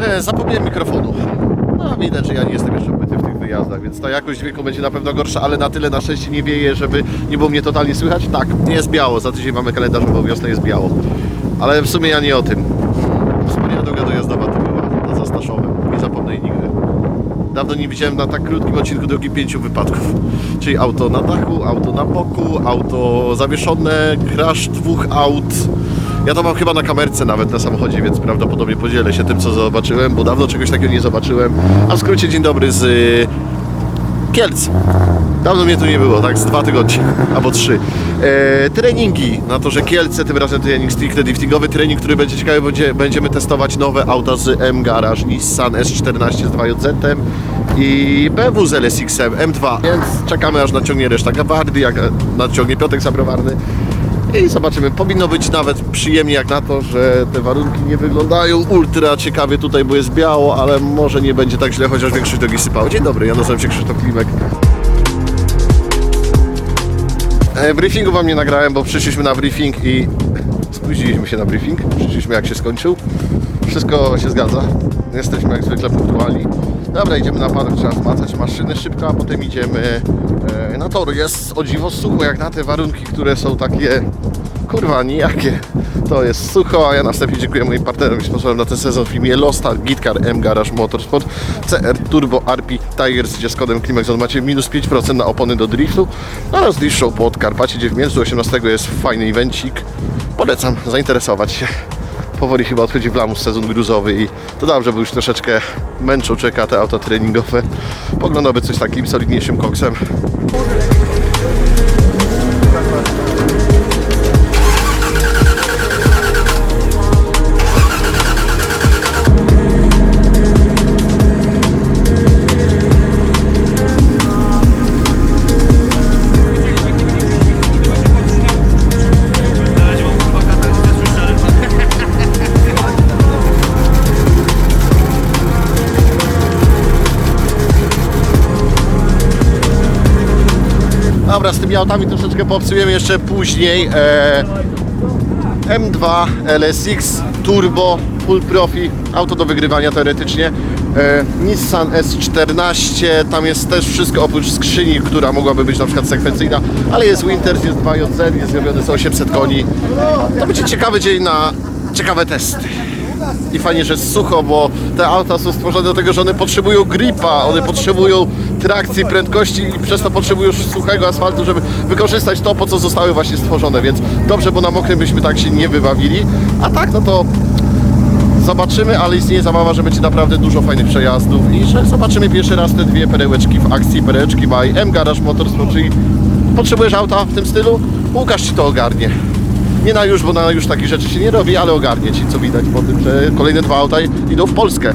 E, zapomniałem mikrofonu. No widać, że ja nie jestem jeszcze opyty w tych wyjazdach, więc ta jakość dźwięku będzie na pewno gorsza, ale na tyle na szczęście nie wieje, żeby nie było mnie totalnie słychać. Tak, nie jest biało, za tydzień mamy kalendarzową wiosnę, jest biało. Ale w sumie ja nie o tym. Wspaniała droga dojazdowa to była, to za Staszowem. Nie zapomnę jej nigdy. Dawno nie widziałem na tak krótkim odcinku drogi pięciu wypadków. Czyli auto na dachu, auto na boku, auto zawieszone, crash dwóch aut. Ja to mam chyba na kamerce nawet na samochodzie, więc prawdopodobnie podzielę się tym, co zobaczyłem, bo dawno czegoś takiego nie zobaczyłem. A w skrócie dzień dobry z y, Kielc. Dawno mnie tu nie było, tak z dwa tygodnie albo trzy. E, treningi na to, że Kielce, tym razem trening stricte driftingowy, trening, który będzie ciekawy, będzie, będziemy testować nowe auta z M Garage, Nissan S14 z 2JZ i BMW z LSX-em M2, więc czekamy aż naciągnie reszta gabardy, jak naciągnie Piotek Zabrowarny i zobaczymy. Powinno być nawet przyjemnie jak na to, że te warunki nie wyglądają ultra ciekawie tutaj, bo jest biało, ale może nie będzie tak źle, chociaż większość drogi sypało. Dzień dobry, ja nazywam się Krzysztof Klimek. E, briefingu wam nie nagrałem, bo przyszliśmy na briefing i spóźniliśmy się na briefing. Przyszliśmy jak się skończył. Wszystko się zgadza. Jesteśmy jak zwykle punktualni. Dobra, idziemy na park, trzeba zmacać maszyny szybko, a potem idziemy e, na tor. Jest o dziwo sucho jak na te warunki, które są takie kurwa nijakie. To jest sucho, a ja następnie dziękuję moim partnerom i sponsorom na ten sezon w filmie Lostar, Gitcar, M Garage Motorsport, CR Turbo RP Tigers, gdzie z kodem Klimexon macie minus 5% na opony do driftu oraz Drift Show pod Karpacie, gdzie w między 18 jest fajny evencik. Polecam zainteresować się. Powoli chyba odchodzi w lamus sezon gruzowy i to dobrze, bo już troszeczkę męczą czeka te auta treningowe. Poglądałby coś takim solidniejszym koksem. Tymi autami troszeczkę poobsujemy jeszcze później. E, M2 LSX Turbo Full Profi, auto do wygrywania teoretycznie. E, Nissan S14, tam jest też wszystko oprócz skrzyni, która mogłaby być na przykład sekwencyjna, ale jest Winters, jest 2JZ, jest zrobiony z 800 koni. To będzie ciekawy dzień na ciekawe testy. I fajnie, że jest sucho, bo te auta są stworzone do tego, że one potrzebują gripa, one potrzebują trakcji, prędkości i przez to potrzebują suchego asfaltu, żeby wykorzystać to, po co zostały właśnie stworzone, więc dobrze, bo na mokrym byśmy tak się nie wybawili. A tak, no to zobaczymy, ale istnieje zabawa, że będzie naprawdę dużo fajnych przejazdów i że zobaczymy pierwszy raz te dwie perełeczki w akcji, perełeczki by M Garage Motorsport, czyli potrzebujesz auta w tym stylu? Łukasz Ci to ogarnie. Nie na już, bo na już takich rzeczy się nie robi, ale ogarnie Ci, co widać po tym, że kolejne dwa auta idą w Polskę.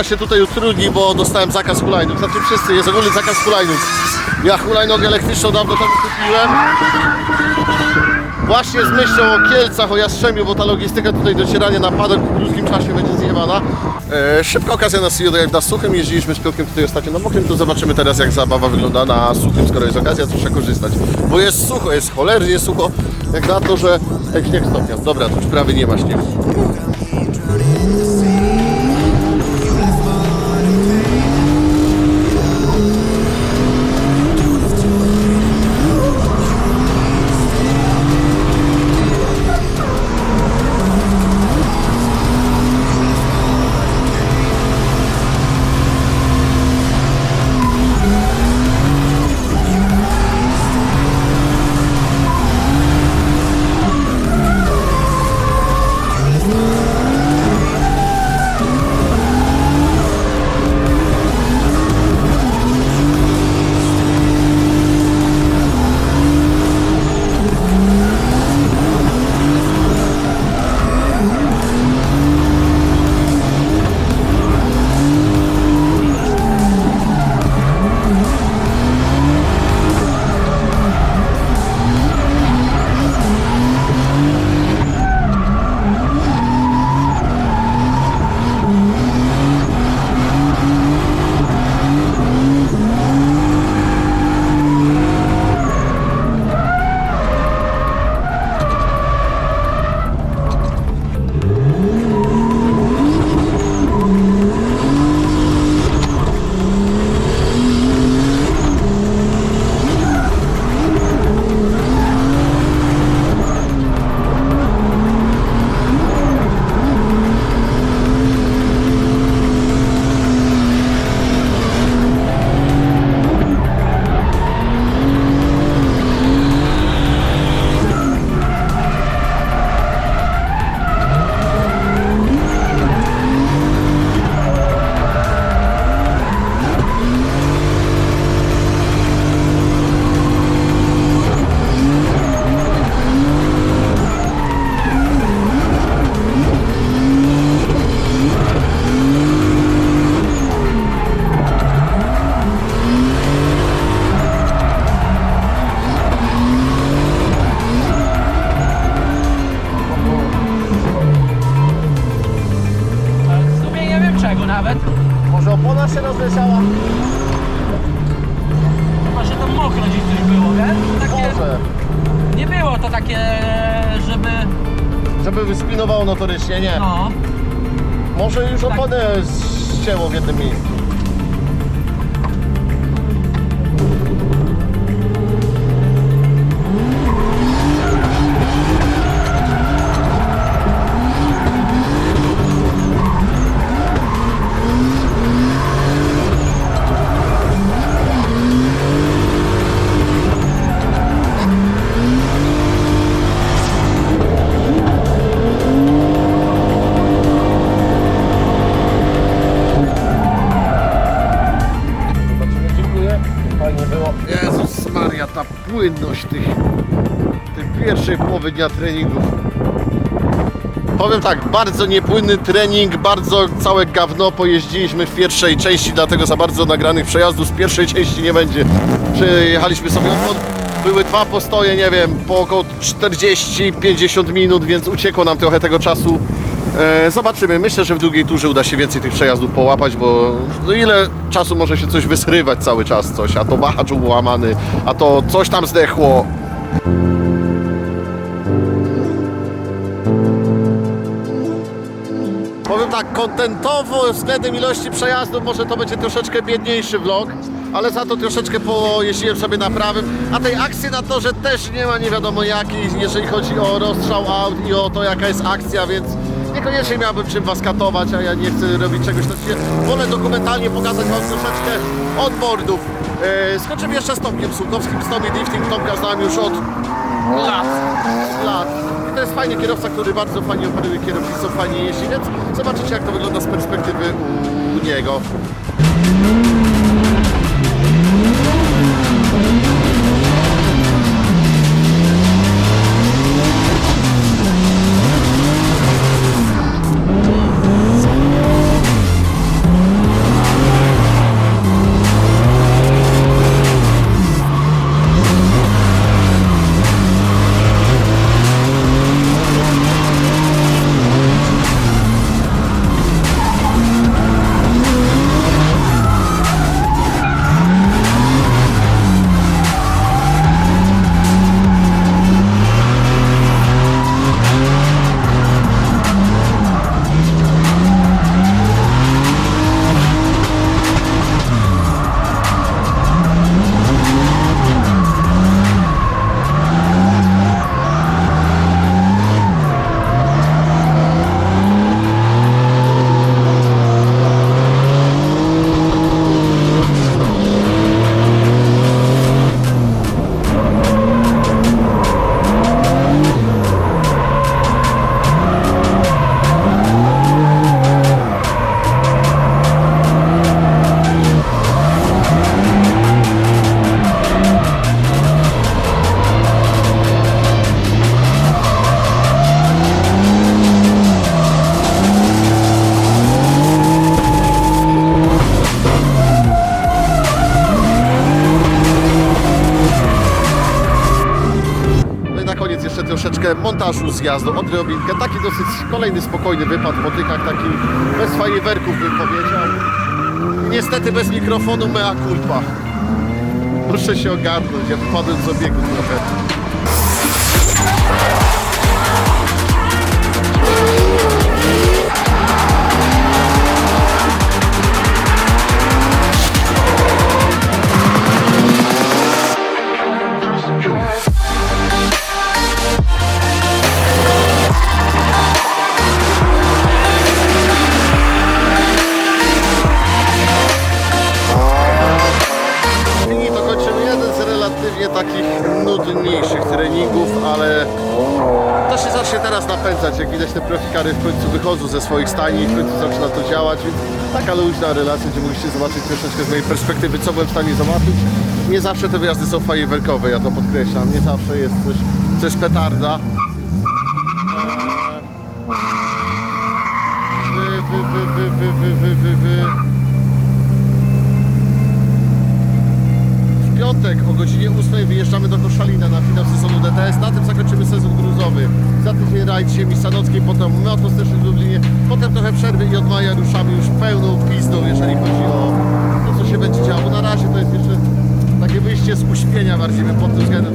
Trochę się tutaj utrudni, bo dostałem zakaz hulajnóg. Znaczy wszyscy, jest ogólny zakaz hulajnóg. Ja hulajnogę elektryczną dawno temu kupiłem. Właśnie z myślą o Kielcach, o Jastrzębiu, bo ta logistyka tutaj docierania na padok w krótkim czasie będzie zjebana. E, szybka okazja na CEO, jak na suchym jeździliśmy z Piotrkiem tutaj ostatnio na mokrym, to zobaczymy teraz jak zabawa wygląda na suchym, skoro jest okazja, to trzeba korzystać. Bo jest sucho, jest cholernie sucho, jak na to, że jak śnieg stopnia. Dobra, tu już prawie nie ma śniegu. Notorycznie, nie. No, Może już Tak. oponę ścięło w jednym miejscu. Pierwszej połowy dnia treningów. Powiem tak, bardzo niepłynny trening, bardzo całe gawno pojeździliśmy w pierwszej części, dlatego za bardzo nagranych przejazdów z pierwszej części nie będzie. Przejechaliśmy sobie od, były dwa postoje, nie wiem, po około 40-50 minut, więc uciekło nam trochę tego czasu. E, zobaczymy, myślę, że w drugiej turze uda się więcej tych przejazdów połapać, bo no ile czasu może się coś wysrywać cały czas, coś, a to wahacz ułamany, a to coś tam zdechło, Powiem tak, kontentowo względem ilości przejazdów może to będzie troszeczkę biedniejszy vlog, ale za to troszeczkę pojeździłem sobie na prawym, a tej akcji na torze też nie ma nie wiadomo jakiej, jeżeli chodzi o rozstrzał aut i o to jaka jest akcja, więc niekoniecznie miałbym czym was katować, a ja nie chcę robić czegoś takiego. Wolę dokumentalnie pokazać wam troszeczkę onboardów. Yy, skoczymy jeszcze z Tomkiem Sułkowskim, z Tommy Drifting, Tomka znam już od lat. lat. To jest fajny kierowca, który bardzo fajnie operuje kierownicą, fajnie jeździ, więc zobaczycie jak to wygląda z perspektywy u niego. Montażu zjazdu, odrobinkę. Taki dosyć kolejny spokojny wypad po tykach, taki bez fajerwerków bym powiedział. Niestety bez mikrofonu mea culpa. Muszę się ogarnąć, ja wpadłem z obiegu trochę. Relatywnie takich nudniejszych treningów, ale to się zacznie teraz napędzać. Jak widać te profikary w końcu wychodzą ze swoich stajni i w końcu zaczyna to działać, więc taka luźna relacja, gdzie mogliście zobaczyć troszeczkę z mojej perspektywy, co byłem w stanie zobaczyć. Nie zawsze te wyjazdy są fajerwerkowe, ja to podkreślam. Nie zawsze jest coś, coś petarda. Eee, Wy, wy, wy, wy, wy, wy, wy, wy, maja dzisiaj Sanockiej, potem na no autostycznym w Lublinie, potem trochę przerwy i od maja ruszamy już pełną pizdą, jeżeli chodzi o to, co się będzie działo. Bo na razie to jest jeszcze takie wyjście z uśpienia bardziej bym pod tym względem.